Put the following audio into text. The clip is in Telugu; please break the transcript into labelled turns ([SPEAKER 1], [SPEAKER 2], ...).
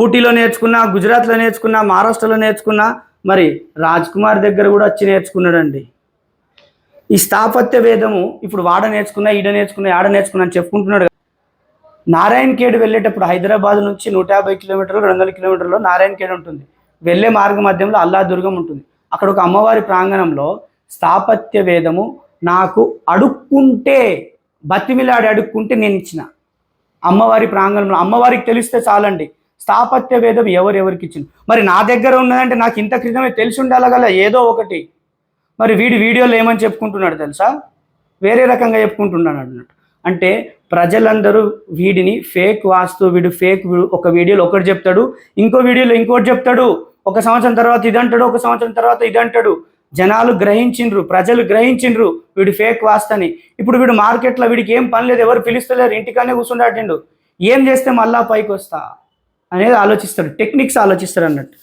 [SPEAKER 1] ఊటీలో నేర్చుకున్నా గుజరాత్లో నేర్చుకున్నా మహారాష్ట్రలో నేర్చుకున్నా మరి రాజ్ కుమార్ దగ్గర కూడా వచ్చి నేర్చుకున్నాడండి. ఈ స్థాపత్య వేదము ఇప్పుడు వాడ నేర్చుకున్నా ఈడ నేర్చుకున్నా ఆడ నేర్చుకున్నా అని చెప్పుకుంటున్నాడు నారాయణ ఖేడ్ వెళ్ళేటప్పుడు హైదరాబాద్ నుంచి నూట యాభై కిలోమీటర్లు రెండు వందల కిలోమీటర్లో నారాయణ ఖేడ్ ఉంటుంది. వెళ్ళే మార్గ మధ్యంలో అల్లాదుర్గం ఉంటుంది. అక్కడ ఒక అమ్మవారి ప్రాంగణంలో స్థాపత్య వేదము నాకు అడుక్కుంటే బతిమిలాడి అడుక్కుంటే నేను ఇచ్చిన. అమ్మవారి ప్రాంగణంలో అమ్మవారికి తెలిస్తే చాలండి. స్థాపత్య వేదం ఎవరెవరికి ఇచ్చింది? మరి నా దగ్గర ఉన్నదంటే నాకు ఇంత క్రితమే తెలిసి ఉండాలగల ఏదో ఒకటి. మరి వీడి వీడియోలో ఏమని చెప్పుకుంటున్నాడు తెలుసా? వేరే రకంగా చెప్పుకుంటున్నాడు అన్నట్టు. అంటే ప్రజలందరూ వీడిని ఫేక్ వాస్తు వీడు ఫేక్ ఒక వీడియోలో ఒకటి చెప్తాడు ఇంకో వీడియోలో ఇంకోటి చెప్తాడు. ఒక సంవత్సరం తర్వాత ఇది అంటాడు ఒక సంవత్సరం తర్వాత ఇది అంటాడు. జనాలు గ్రహించిండ్రు ప్రజలు గ్రహించిండ్రు వీడు ఫేక్ వాస్తని. ఇప్పుడు వీడు మార్కెట్లో వీడికి ఏం పని లేదు ఎవరు పిలుస్తలేరు ఇంటికానే కూర్చుండాటిండు ఏం చేస్తే మళ్ళా పైకి వస్తా అనేది ఆలోచిస్తాడు. టెక్నిక్స్ ఆలోచిస్తాడు అన్నట్టు.